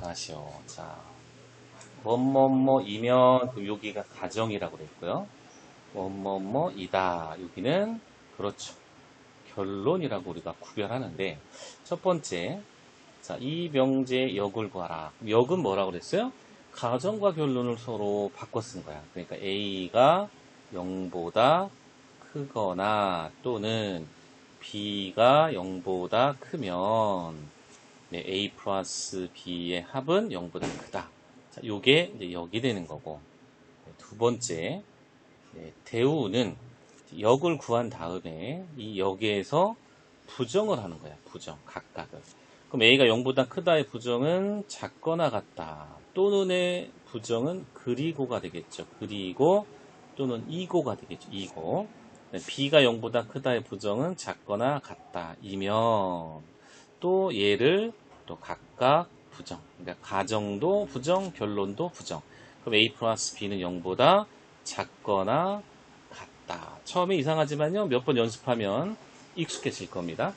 다시요. 자, 뭐뭐뭐이면 그럼 여기가 가정이라고 그랬고요. 뭐뭐뭐이다. 여기는 그렇죠. 결론이라고 우리가 구별하는데 첫 번째 자, 이 명제의 역을 구하라. 역은 뭐라고 그랬어요? 가정과 결론을 서로 바꿔 쓴 거야. 그러니까 A가 0보다 크거나 또는 B가 0보다 크면 네, A 플러스 B의 합은 0보다 크다. 자, 요게 이제 역이 되는 거고. 네, 두 번째, 네, 대우는 역을 구한 다음에 이 역에서 부정을 하는 거야. 부정, 각각을. 그럼 A가 0보다 크다의 부정은 작거나 같다. 또는의 부정은 그리고가 되겠죠. 그리고 또는 이고가 되겠죠. 이고. 네, B가 0보다 크다의 부정은 작거나 같다. 이면 또 얘를 또 각각 부정. 그러니까 가정도 부정, 결론도 부정. 그럼 A 플러스 B는 0보다 작거나 같다. 처음에 이상하지만요. 몇 번 연습하면 익숙해질 겁니다.